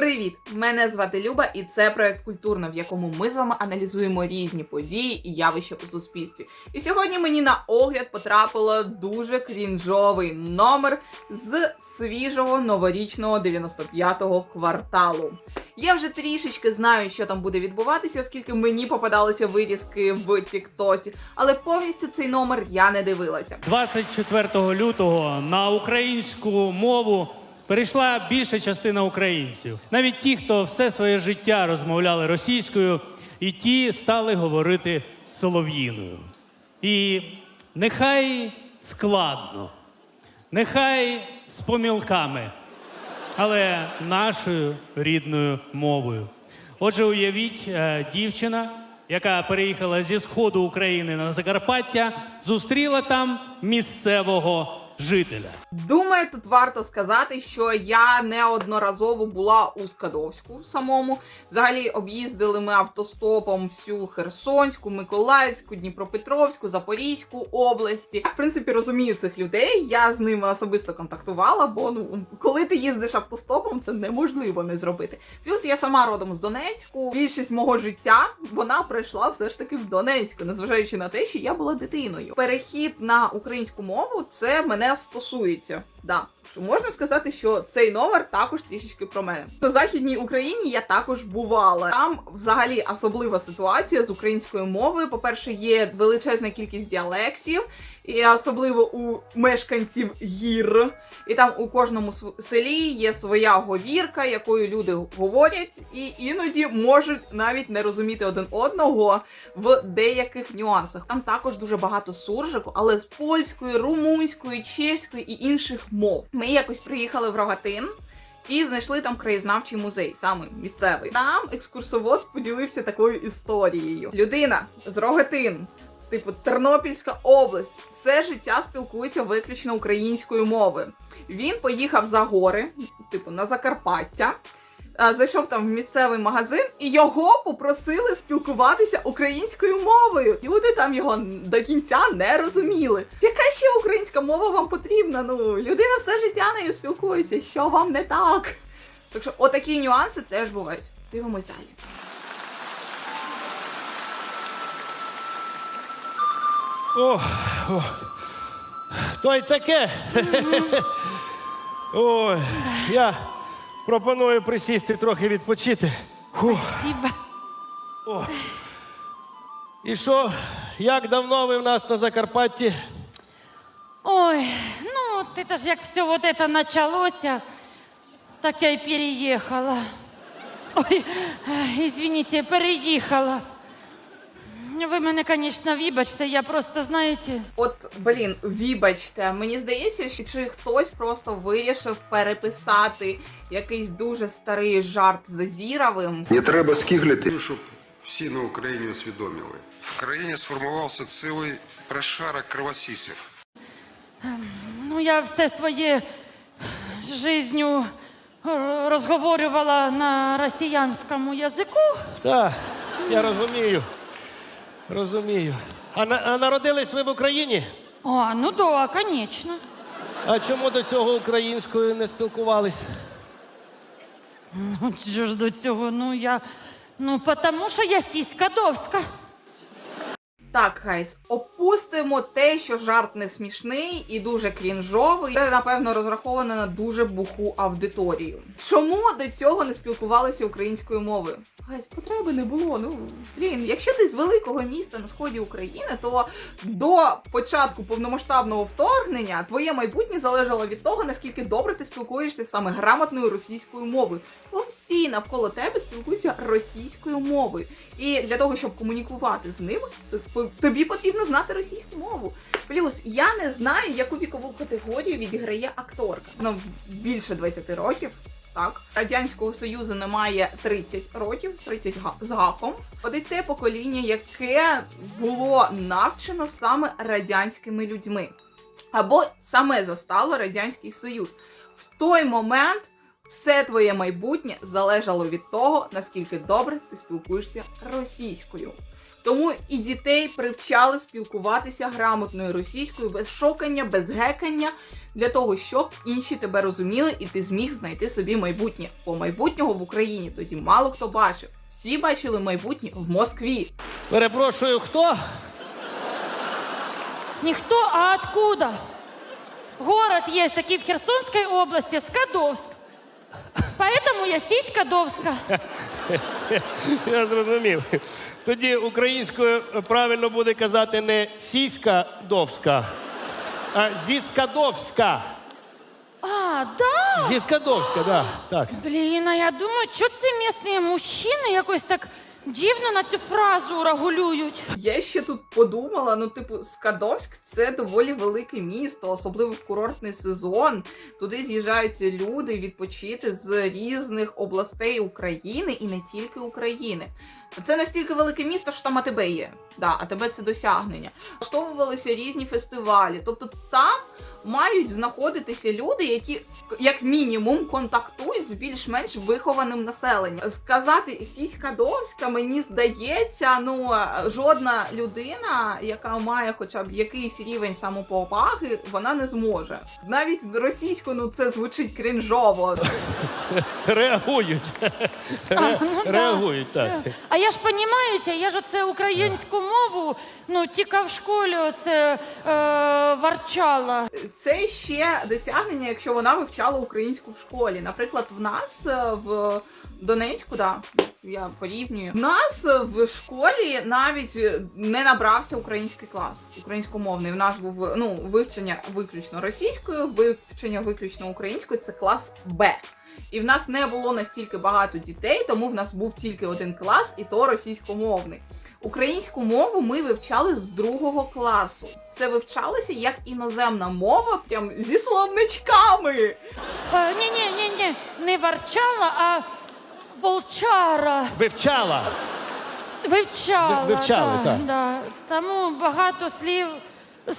Привіт! Мене звати Люба, і це проект Культурно, в якому ми з вами аналізуємо різні події і явища у суспільстві. І сьогодні мені на огляд потрапило дуже крінжовий номер з свіжого новорічного 95-го кварталу. Я вже трішечки знаю, що там буде відбуватися, оскільки мені попадалися вирізки в Тіктоці, але повністю цей номер я не дивилася. 24 лютого на українську мову перейшла більша частина українців. Навіть ті, хто все своє життя розмовляли російською, і ті стали говорити солов'їною. І нехай складно, нехай з помілками, але нашою рідною мовою. Отже, уявіть, е, дівчина, яка переїхала зі сходу України на Закарпаття, зустріла там місцевого жителя. Думаю, тут варто сказати, що я неодноразово була у Скадовську самому. Взагалі об'їздили ми автостопом всю Херсонську, Миколаївську, Дніпропетровську, Запорізьку області. В принципі, розумію цих людей. Я з ними особисто контактувала, бо ну коли ти їздиш автостопом, це неможливо не зробити. Плюс я сама родом з Донецьку. Більшість мого життя вона пройшла все ж таки в Донецьку, незважаючи на те, що я була дитиною. Перехід на українську мову це мене стосується. Да. Можна сказати, що цей номер також трішечки про мене. На західній Україні я також бувала. Там взагалі особлива ситуація з українською мовою. По-перше, є величезна кількість діалектів, і особливо у мешканців гір. І там у кожному селі є своя говірка, якою люди говорять, і іноді можуть навіть не розуміти один одного в деяких нюансах. Там також дуже багато суржику, але з польської, румунської, чеської і інших мов. Ми якось приїхали в Рогатин. І знайшли там краєзнавчий музей, саме місцевий. Там екскурсовод поділився такою історією. Людина з Рогатин, типу Тернопільська область, все життя спілкується виключно українською мовою. Він поїхав за гори, типу на Закарпаття. А, Зайшов там в місцевий магазин, і його попросили спілкуватися українською мовою. Люди там його до кінця не розуміли. Яка ще українська мова вам потрібна? Ну, людина все життя нею спілкується. Що вам не так? Так що, отакі нюанси теж бувають. Дивимось далі. О, о, то й таке. Ой, я пропоную присісти трохи відпочити. Фух. Спасибо. І що, як давно ви в нас на Закарпатті? Ой, ну ти это ж як все вот это началося, так я й переїхала. Ой, е, извините, переїхала. Ви мене, конечно, вибачте, я просто, знаєте, От, блін, вибачте, мені здається, що чи хтось просто вирішив переписати якийсь дуже старий жарт з Азіровим. Не треба скиглити. Щоб всі на Україні усвідомили. В країні сформувався цілий прошарок кровосісів. ну я все своє жизню е, розговорювала на росіянському язику. Так, я розумію. Розумію. А, на- а народились ви в Україні? А, ну да, конечно. А чому до цього українською не спілкувались? Ну, що ж до цього? Ну я. Ну, тому що я сіська довська. Так, гайс, опустимо те, що жарт не смішний і дуже крінжовий. Це, напевно, розраховано на дуже буху аудиторію. Чому до цього не спілкувалися українською мовою? Гайс, потреби не було. Ну блін, якщо ти з великого міста на сході України, то до початку повномасштабного вторгнення твоє майбутнє залежало від того, наскільки добре ти спілкуєшся саме грамотною російською мовою. Бо всі навколо тебе спілкуються російською мовою. І для того, щоб комунікувати з п- тобі потрібно знати російську мову. Плюс я не знаю, яку вікову категорію відіграє акторка. Ну, більше 20 років. Так, радянського союзу немає 30 років, 30 га- з гаком. Ходить те покоління, яке було навчено саме радянськими людьми, або саме застало радянський союз. В той момент все твоє майбутнє залежало від того, наскільки добре ти спілкуєшся російською. Тому і дітей привчали спілкуватися грамотною російською без шокання, без гекання, для того, щоб інші тебе розуміли і ти зміг знайти собі майбутнє. Бо майбутнього в Україні тоді мало хто бачив. Всі бачили майбутнє в Москві. Перепрошую, хто? Никто, а откуда? Город есть таки в Херсонской области, Скадовск. Поэтому я сиська Довска. Я зрозумів. Тоді українською правильно буде казати не сіська довська, а зіскадовська. А, да? Зіскадовська, да, так. Блін, а я думаю, що це місні мужчини якось так дивно на цю фразу регулюють. Я ще тут подумала: ну, типу, Скадовськ це доволі велике місто, особливо в курортний сезон. Туди з'їжджаються люди відпочити з різних областей України і не тільки України. Це настільки велике місто, що там АТБ є. Да, АТБ це досягнення. Влаштовувалися різні фестивалі. Тобто там мають знаходитися люди, які як мінімум контактують з більш-менш вихованим населенням. Сказати сіська довська, мені здається, ну жодна людина, яка має хоча б якийсь рівень самоповаги, вона не зможе. Навіть російською ну це звучить крінжово. Реагують. ну. Реагують, так. А я ж понімаєте, я ж оце українську мову, ну тільки в школі оце е, варчала. Це ще досягнення, якщо вона вивчала українську в школі. Наприклад, в нас е, в Донецьку, да, я порівнюю. В нас в школі навіть не набрався український клас, українськомовний. В нас був ну, вивчення виключно російською, вивчення виключно українською це клас Б. І в нас не було настільки багато дітей, тому в нас був тільки один клас, і то російськомовний. Українську мову ми вивчали з другого класу. Це вивчалося як іноземна мова, прям зі словничками. Е, ні, ні, ні, ні, не варчала, а волчара. Вивчала. Вивчала. Ви- вивчали, да, так. Да. Тому багато слів,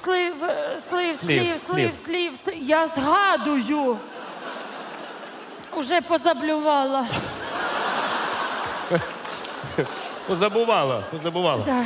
слів, е, слів, слів, Слів, слів, слів, слів. Я згадую. Уже позаблювала. Позабувала, позабувала. Да.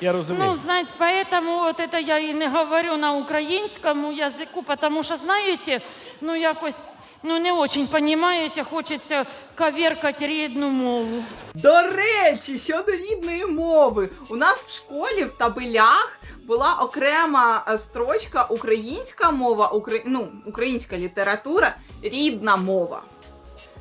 Я Ну, розумію. знаете, поэтому вот это я и не говорю на українському язику, потому що, знаєте, ну якось, ну не очень понимаете, хочеться коверкати рідну мову. До речі, щодо рідної мови, у нас в школі в табелях була окрема е, строчка українська мова, укра... ну, українська література, рідна мова.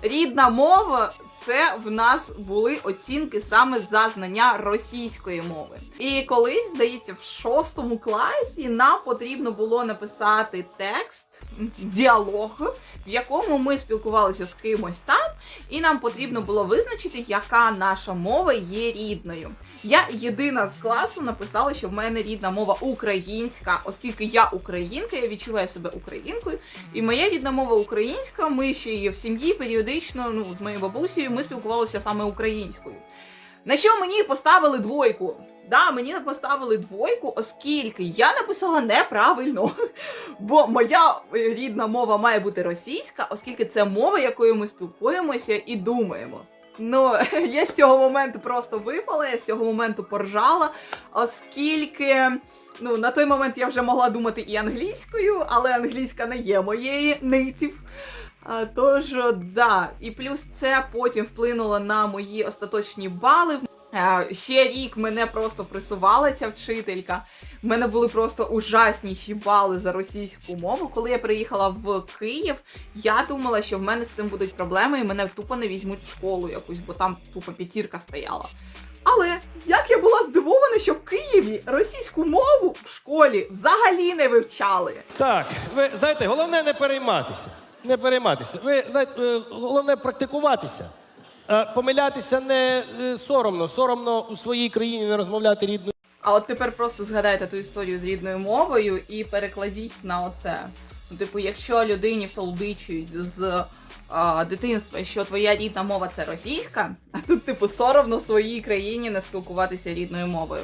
Рідна мова це в нас були оцінки саме за знання російської мови. І колись, здається, в шостому класі нам потрібно було написати текст, діалог, в якому ми спілкувалися з кимось там, і нам потрібно було визначити, яка наша мова є рідною. Я єдина з класу написала, що в мене рідна мова українська, оскільки я українка, я відчуваю себе українкою. І моя рідна мова українська. Ми ще її в сім'ї періодично, ну з моєю бабусею, ми спілкувалися саме українською. На що мені поставили двойку? Да, мені поставили двойку, оскільки я написала неправильно. Бо моя е, рідна мова має бути російська, оскільки це мова, якою ми спілкуємося і думаємо. Ну, я з цього моменту просто випала, я з цього моменту поржала, оскільки. Ну, на той момент я вже могла думати і англійською, але англійська не є моєї native. А, тож, да. І плюс це потім вплинуло на мої остаточні бали. Е, Ще рік мене просто присувала ця вчителька. В мене були просто ужасніші бали за російську мову. Коли я приїхала в Київ, я думала, що в мене з цим будуть проблеми, і мене тупо не візьмуть в школу якусь, бо там тупо п'ятірка стояла. Але як я була здивована, що в Києві російську мову в школі взагалі не вивчали. Так, ви знаєте, головне не перейматися. Не перейматися. Ви знаєте, е, головне практикуватися. Е, Помилятися не е, соромно. Соромно у своїй країні не розмовляти рідною. А от тепер просто згадайте ту історію з рідною мовою і перекладіть на оце. Ну, типу, якщо людині втолдичують з а, дитинства, що твоя рідна мова це російська, а тут, типу, соромно своїй країні не спілкуватися рідною мовою.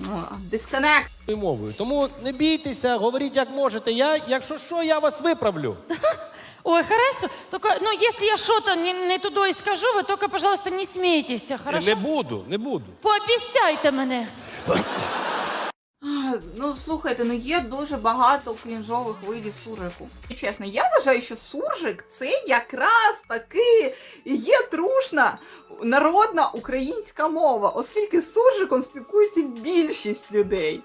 Ну, дисконект. мовою. Тому не бійтеся, говоріть як можете. Я, якщо що, я вас виправлю. Ой, хорошо. Только, ну, если я что-то не, не туда и скажу, вы только, пожалуйста, не смейтесь, хорошо? Не буду, не буду. Пообіцяйте мене. Ну, слухайте, ну є дуже багато крінжових видів суржику. І чесно, я вважаю, що суржик це якраз таки і є трушна народна українська мова, оскільки з суржиком спілкується більшість людей.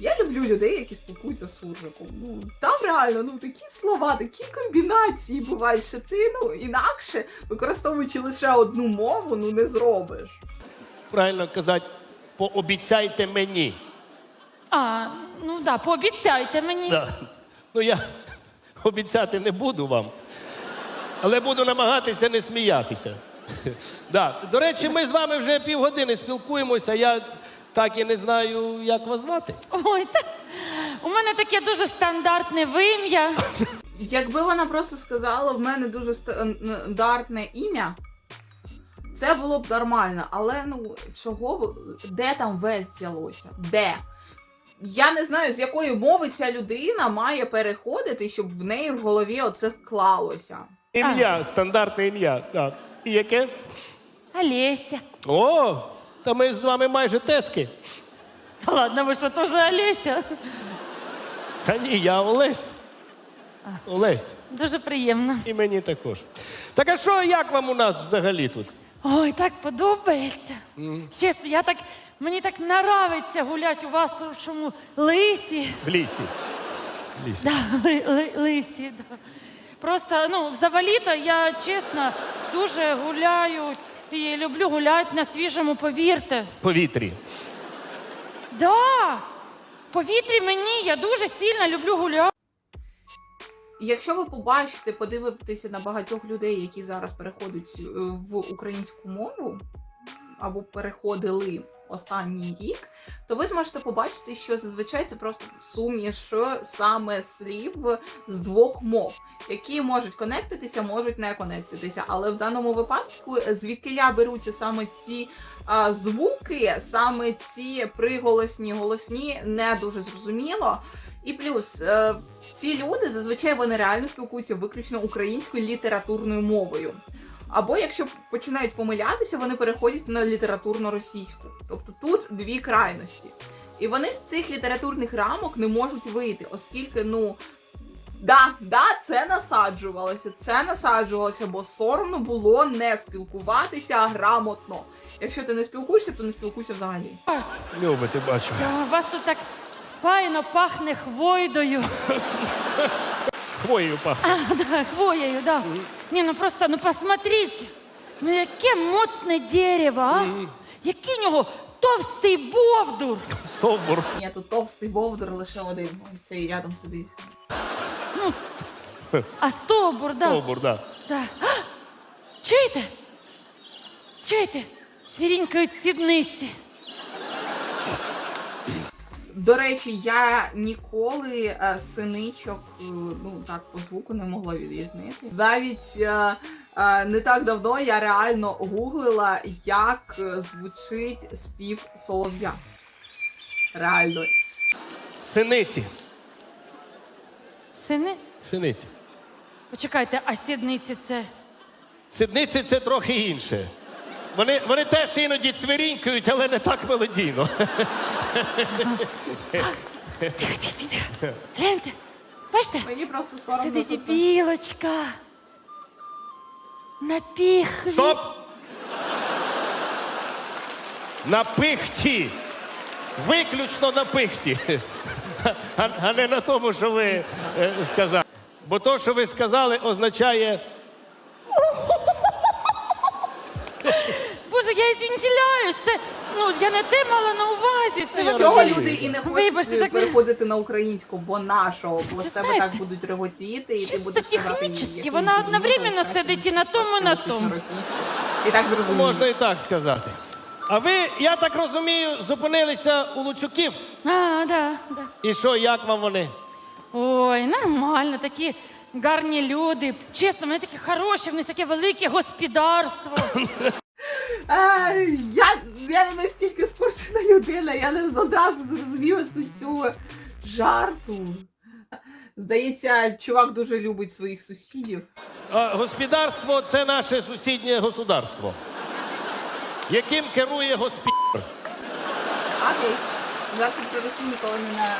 Я люблю людей, які спілкуються з суржиком. Ну там реально ну такі слова, такі комбінації бувають, що ти ну інакше, використовуючи лише одну мову, ну не зробиш. Правильно казати, пообіцяйте мені. А, ну да, пообіцяйте мені. Да. Ну я обіцяти не буду вам, але буду намагатися не сміятися. Да. До речі, ми з вами вже півгодини спілкуємося. Я так і не знаю, як вас звати. Ой, та, у мене таке дуже стандартне вим'я. Якби вона просто сказала, в мене дуже стандартне ім'я, це було б нормально. Але ну чого ви- де там весь взялося? Де? Я не знаю, з якої мови ця людина має переходити, щоб в неї в голові оце вклалося. Ім'я, стандартне ім'я. Так. І яке? Олеся. О, та ми з вами майже тески. Та ладно, ви що, теж Олеся? Та ні, я Олесь. Олесь. Дуже приємно. І мені також. Так а що, як вам у нас взагалі тут? Ой, так подобається. Чесно, я так, мені так нравиться гуляти у вас у чому лисі. В лісі. В лісі. Да, ли, ли, лисі, да. Просто, ну, взагалі-то я чесно дуже гуляю і люблю гуляти на свіжому повірте. Повітрі. Да. Повітрі мені, я дуже сильно люблю гуляти. Якщо ви побачите, подивитеся на багатьох людей, які зараз переходять е, в українську мову або переходили останній рік, то ви зможете побачити, що зазвичай це просто суміш саме слів з двох мов, які можуть конектитися, можуть не конектитися. Але в даному випадку звідкиля беруться саме ці а, звуки, саме ці приголосні, голосні, не дуже зрозуміло. І плюс е, ці люди зазвичай вони реально спілкуються виключно українською літературною мовою. Або якщо починають помилятися, вони переходять на літературно-російську. Тобто тут дві крайності. І вони з цих літературних рамок не можуть вийти, оскільки, ну. Да, да, це насаджувалося, це насаджувалося, бо соромно було не спілкуватися грамотно. Якщо ти не спілкуєшся, то не спілкуйся взагалі. Любите, бачу. У вас тут так файно пахне хвойдою. Хвоєю пахне. А, да, хвоєю, да. Ні, ну просто, ну посмотрите. Ну яке моцне дерево, а? Який у нього товстий бовдур. Стовбур. Ні, тут товстий бовдур лише один. Ось цей рядом сидить. А стовбур, да. Стовбур, так. да. А, чуєте? Чуєте? Свірінькають сідниці. До речі, я ніколи е, синичок е, ну так по звуку не могла відрізнити. Навіть е, е, не так давно я реально гуглила, як звучить спів солов'я. Реально. Синиці. Сини? Синиці. Почекайте, а сідниці це. Сидниці це трохи інше. Вони, вони теж іноді цвірінькають, але не так мелодійно. Тихо, тихо, тихо. Гляньте, бачите? Мені просто соромно. Сидить білочка. На піхві. Стоп! На пихті. Виключно на пихті. А, а не на тому, що ви е, сказали. Бо то, що ви сказали, означає я ізвінтіляюсь. Це, ну, я не те мала на увазі. Це Цього розумію. люди і не хочуть Вибачте, е, так не- переходити на українську, бо нашого, бо з тебе так будуть реготіти, і ти Чисто будеш казати, технічно, який вона ти одновременно сидить і на тому, і на тому. російською. І так зрозуміло. можна і так сказати. А ви, я так розумію, зупинилися у Луцюків. А, да, да. І що, як вам вони? Ой, нормально, такі гарні люди. Чесно, вони такі хороші, в них таке велике господарство. Е, я, я не настільки спорчена людина, я не одразу зрозуміла цього жарту. Здається, чувак дуже любить своїх сусідів. А, господарство це наше сусіднє государство, яким керує госпітер. Окей. Завтра приросту ніколи не.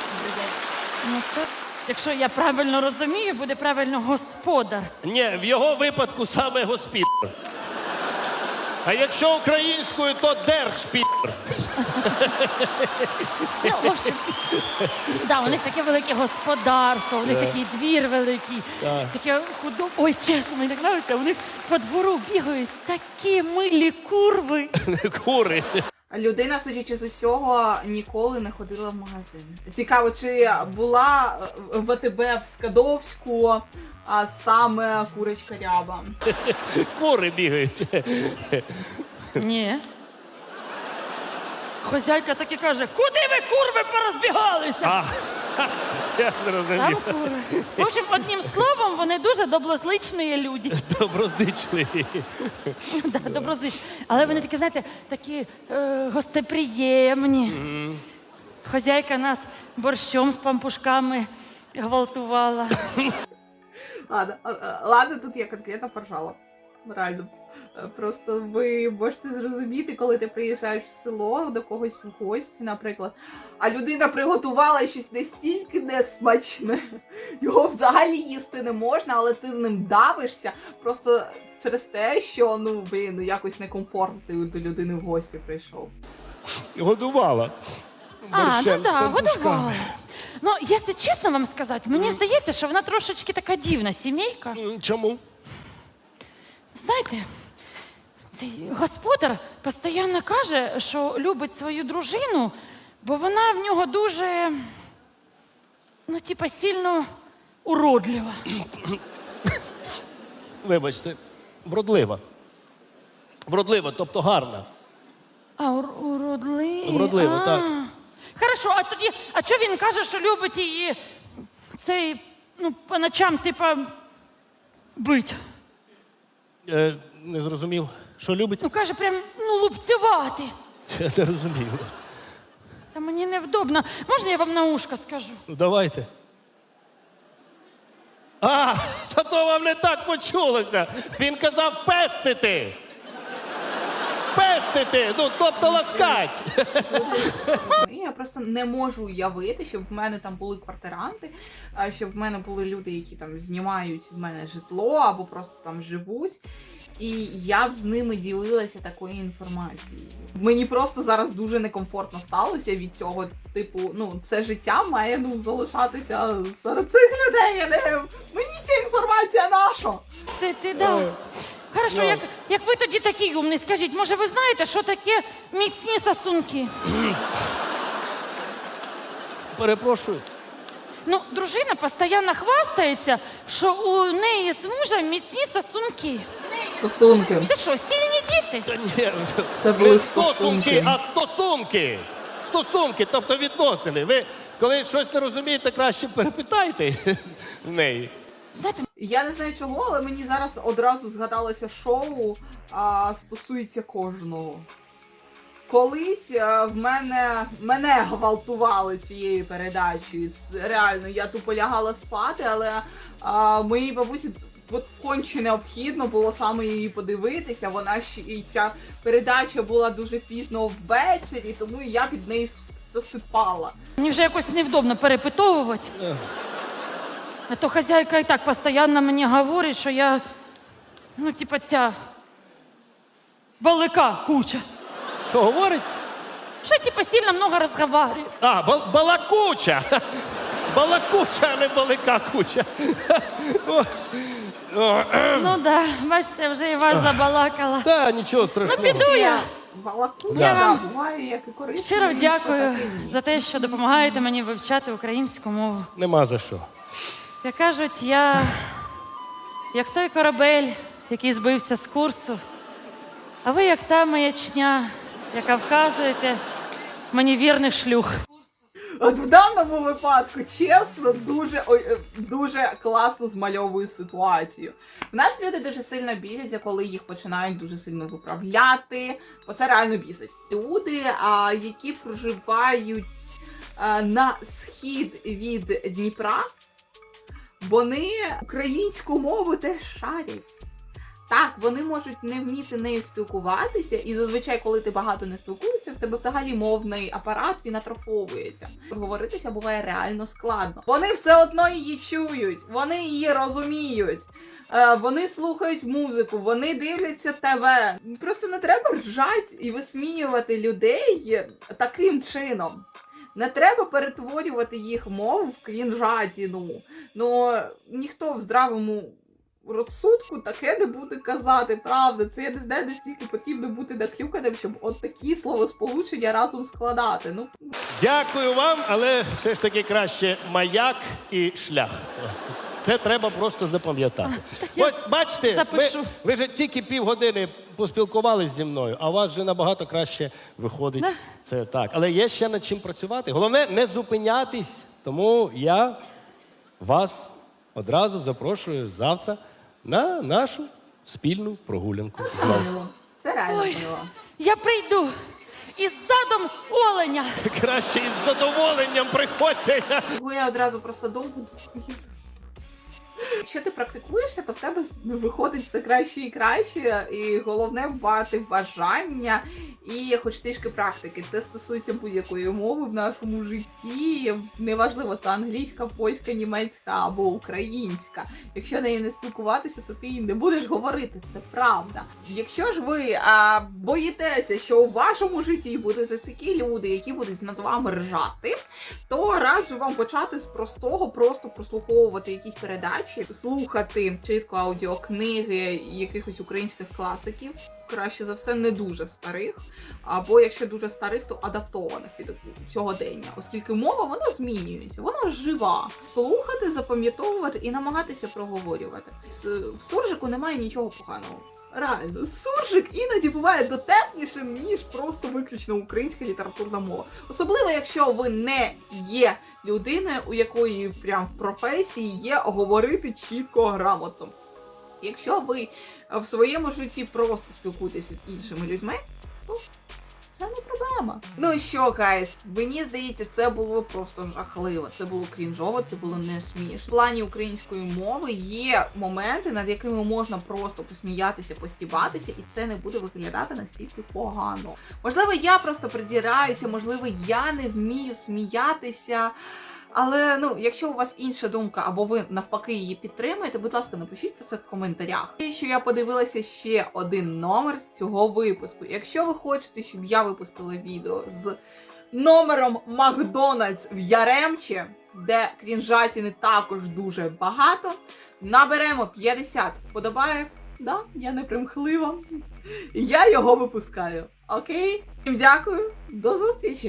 Ну, це, якщо я правильно розумію, буде правильно господар. Ні, в його випадку саме госпітер. А якщо українською, то держпір Ну, в общем, да, у них таке велике господарство, у них такий двір великий, таке худо. Ой, чесно, мені так подобається, у них по двору бігають такі милі курви. Кури. Людина, судячи з усього, ніколи не ходила в магазин. Цікаво, чи була ВТБ в АТБ в Скадовську а саме курочка ряба. Кури бігають. Ні. Хозяйка так і каже, куди ви курви порозбігалися? А, я зрозумів. В общем, одним словом, вони дуже доброзичні люди. Доброзичливі. Да, доброзичні. Але вони такі, знаєте, такі е, гостеприємні. Хозяйка нас борщом з пампушками гвалтувала. Ладно, а- а- ладно, тут я конкретно поржала. Реально. Е, Просто ви можете зрозуміти, коли ти приїжджаєш в село до когось в гості, наприклад, а людина приготувала щось настільки несмачне. Його взагалі їсти не можна, але ти ним давишся просто через те, що ну блін, ну якось некомфортно ти до людини в гості прийшов. Годувала. А, ну да, годувала. Ну, якщо чесно вам сказати, мені здається, що вона трошечки така дивна сімейка. Чому? Знаєте, господар постійно каже, що любить свою дружину, бо вона в нього дуже, ну, типа, сильно уродлива. Вибачте, вродлива. Вродлива, тобто гарна. А, ур уродливий. Вродливо, а. так. Хорошо, а тоді, а чого він каже, що любить її цей, ну, по ночам, типа, бить? Е, не зрозумів, що любить? Ну, каже, прям, ну, лупцювати. Я не розумію. Та мені невдобно. Можна я вам на ушко скажу? Ну, давайте. А, та то вам не так почулося. Він казав пестити. Пестити, ну тобто ласкать. Я просто не можу уявити, щоб в мене там були квартиранти, а щоб в мене були люди, які там знімають в мене житло або просто там живуть. І я б з ними ділилася такою інформацією. Мені просто зараз дуже некомфортно сталося від цього. Типу, ну це життя має ну залишатися серед цих людей. Я не мені ця інформація наша. Ти, ти, да. Хорошо, як, як ви тоді такий умний, скажіть, може ви знаєте, що таке міцні сосунки? Перепрошую. Ну, дружина постійно хвастається, що у неї з мужем міцні сосунки. Стосунки. Це що, сильні діти? Та ні, Це були не стосунки. а стосунки. Стосунки, тобто відносини. Ви коли щось не розумієте, краще перепитайте в неї. Знаєте, Я не знаю чого, але мені зараз одразу згадалося шоу а, стосується кожного. Колись а, в мене мене гвалтували цією передачею. Реально, я тупо лягала спати, але а, моїй бабусі от конче необхідно було саме її подивитися. Вона ще і ця передача була дуже пізно ввечері, тому я під неї засипала. мені вже якось невдобно перепитовувати. А то хазяйка і так постійно мені говорить, що я, ну, типа, ця балика куча. Що говорить? Що, типа, сильно много розговорюю. А, бал- балакуча. Балакуча, а не балика куча. Ну да, бачите, вже і вас забалакала. Та нічого Ну, страшного. піду я. Балаку, Я вам як і. Щиро дякую за те, що допомагаєте мені вивчати українську мову. Нема за що. Як кажуть, я як той корабель, який збився з курсу, а ви як та маячня, яка вказуєте мені вірних шлюх. От в даному випадку, чесно, дуже е, дуже класно змальовує ситуацію. У нас люди дуже сильно бісяться, коли їх починають дуже сильно виправляти, бо це реально бісить. Люди, а, які проживають а, на схід від Дніпра. Вони українську мову теж шарять. Так, вони можуть не вміти нею спілкуватися, і зазвичай, коли ти багато не спілкуєшся, в тебе взагалі мовний апарат він атрофовується. Говоритися буває реально складно. Вони все одно її чують, вони її розуміють, е, вони слухають музику, вони дивляться ТВ. Просто не треба ржати і висміювати людей таким чином. Не треба перетворювати їх мову в крінжатіну. Ну ніхто в здравому розсудку таке не буде казати, правда. Це я не знаю, наскільки потрібно бути наклюканим, щоб от такі словосполучення разом складати. Ну Дякую вам, але все ж таки краще маяк і шлях. Це треба просто запам'ятати. я Ось бачите, ви, запишу. ви вже тільки півгодини поспілкувалися зі мною, а у вас вже набагато краще виходить. Це так. Але є ще над чим працювати. Головне не зупинятись. Тому я вас одразу запрошую завтра на нашу спільну прогулянку. Знову. Це реально Ой. мило. Я прийду із задом оленя. Краще із задоволенням приходьте. Я одразу про садом буду. Якщо ти практикуєшся, то в тебе виходить все краще і краще, і головне вбати бажання і хоч трішки практики. Це стосується будь-якої мови в нашому житті. Неважливо, це англійська, польська, німецька або українська. Якщо нею не спілкуватися, то ти її не будеш говорити. Це правда. Якщо ж ви а, боїтеся, що у вашому житті будуть такі люди, які будуть над вами ржати, то раджу вам почати з простого, просто прослуховувати якісь передачі, слухати чітко аудіокниги якихось українських класиків, краще за все, не дуже старих, або якщо дуже старих, то адаптованих від сьогодення, оскільки мова вона змінюється, вона жива. Слухати, запам'ятовувати і намагатися проговорювати. В суржику немає нічого поганого. Реально, суржик іноді буває дотепнішим, ніж просто виключно українська літературна мова. Особливо, якщо ви не є людиною, у якої прям в професії є говорити чітко грамотно. Якщо ви в своєму житті просто спілкуєтеся з іншими людьми, то це не проблема. Ну що, гайс, мені здається, це було просто жахливо. Це було крінжово, це було не смішно. В плані української мови є моменти, над якими можна просто посміятися, постібатися, і це не буде виглядати настільки погано. Можливо, я просто придіраюся, можливо, я не вмію сміятися. Але ну, якщо у вас інша думка, або ви навпаки її підтримуєте, будь ласка, напишіть про це в коментарях. І що я подивилася ще один номер з цього випуску. Якщо ви хочете, щоб я випустила відео з номером Макдональдс в Яремче, де крінжатіни також дуже багато, наберемо 50 вподобаєк. Да, я не примхлива. Я його випускаю. Окей? Всім дякую, до зустрічі!